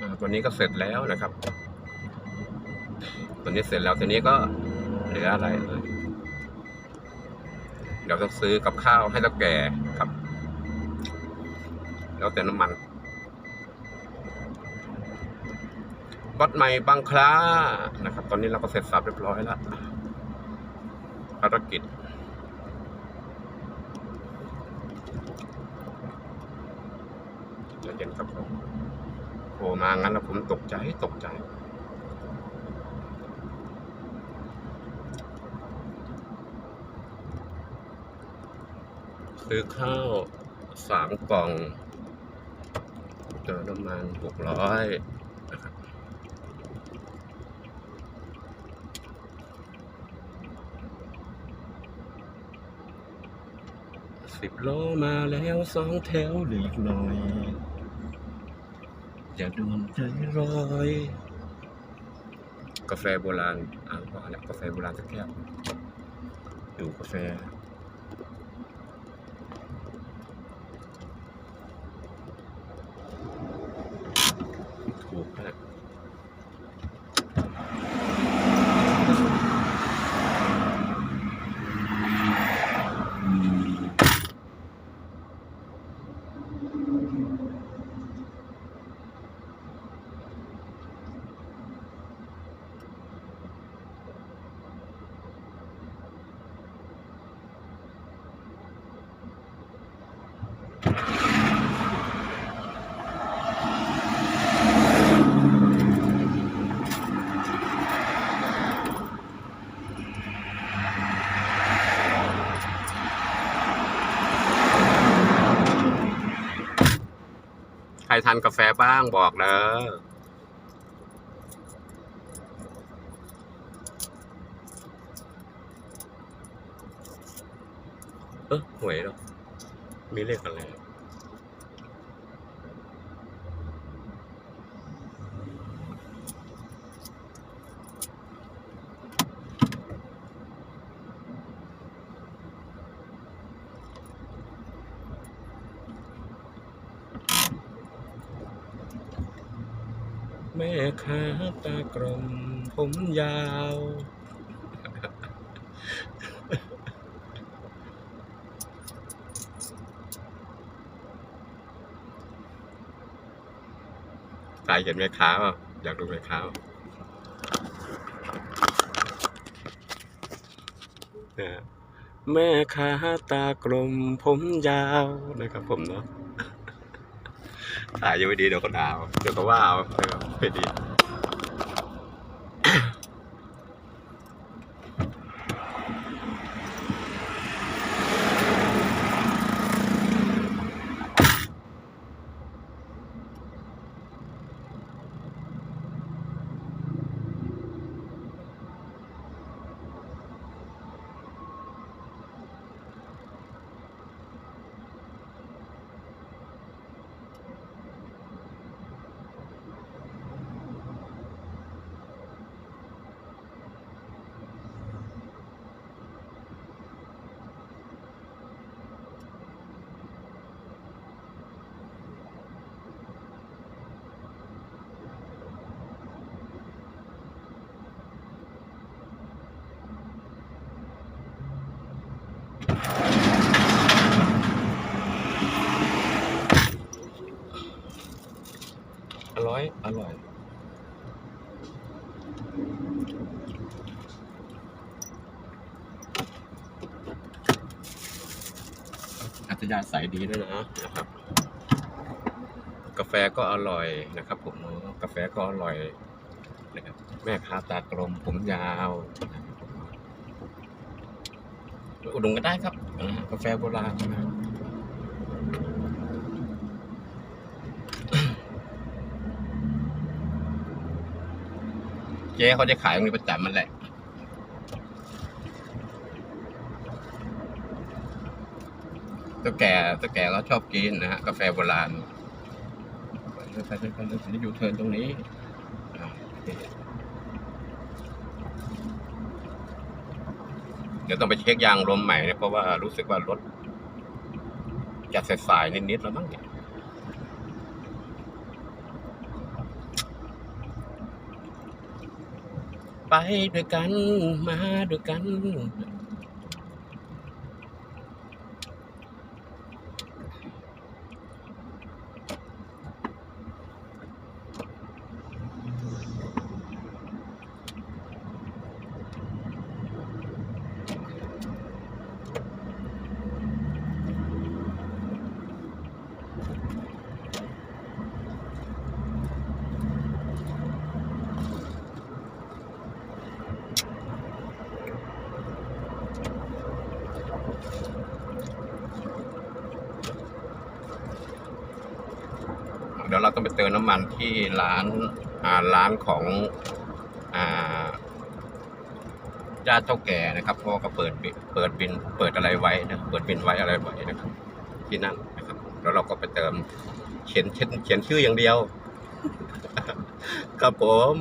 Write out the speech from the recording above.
อ่าตัวนี้ก็เสร็จแล้วนะครับ ตัวนี้เสร็จแล้วตัวนี้ก็เหลืออะไรเลยเดี๋ยวต้องซื้อกับข้าวให้ตาแก่ครับ แล้วแต่น้ำมันวัดใหม่บางคล้านะครับ ตอนนี้เราก็เสร็จสับเรียบร้อยแล้วภารกิจ จะเย็นครับผมโผล่มางั้นแล้วผมตกใจตกใจ ซื้อข้าวสามกล่องเติมน้ำมันหกร้อยนะครับสิบโลมาแล้วสองแถวหลีกหน่อย อย่าด่วนใจลอยกาแฟโบราณอ่าว่าแล้วกาแฟโบราณสักแก้วดูกาแฟ ทานกาแฟบ้างบอกเด้อเออหวยหรอมีเลขอะไร แม่ค้าตากลมผมยาวใครเห็นแม่ค้าเปล่าอยากดูแม่ค้าเปล่าเนี่ยแม่ค้าตากลมผมยาวนะครับผมเนาะ ถ่ายยังไม่ดีเดี๋ยวเขาด่าเอาเดี๋ยวเขาว่าเอานะครับไม่ดี อร่อย อร่อย อัตยาใสยดีด้วยนะนะครับ กาแฟก็อร่อยนะครับ ผมกาแฟก็อร่อยนะครับแม่ค้าตากลมผมยาวอุดหนุนก็ได้ครับ กาแฟโบราณนะครับ จ๊เขาจะขายตรงนี้ประจำมันแหละตัวแก่ตัวแก่เขาชอบกินนะฮะกาแฟโบราณไปเลยไปเลยไปอยู่เทินตรงนี้เดี๋ยวต้องไปเช็คยางลมใหม่เนะเพราะว่ารู้สึกว่ารถจะสายๆนิดๆแล้วมั้งเนี่ย ไปด้วยกันมาด้วยกัน เดี๋ยวเราต้องไปเติมน้ำมันที่ร้านอ่าร้านของอ่าญาติเท่าแก่นะครับเพราะว่าก็เปิดบิเปิดบินเปิดอะไรไว้นะเปิดบินไว้อะไรไว้นะครับ ที่นั่นนะครับ แล้วเราก็ไปเติมเขียนเขียนเขียนชื่ออย่างเดียว ครับผม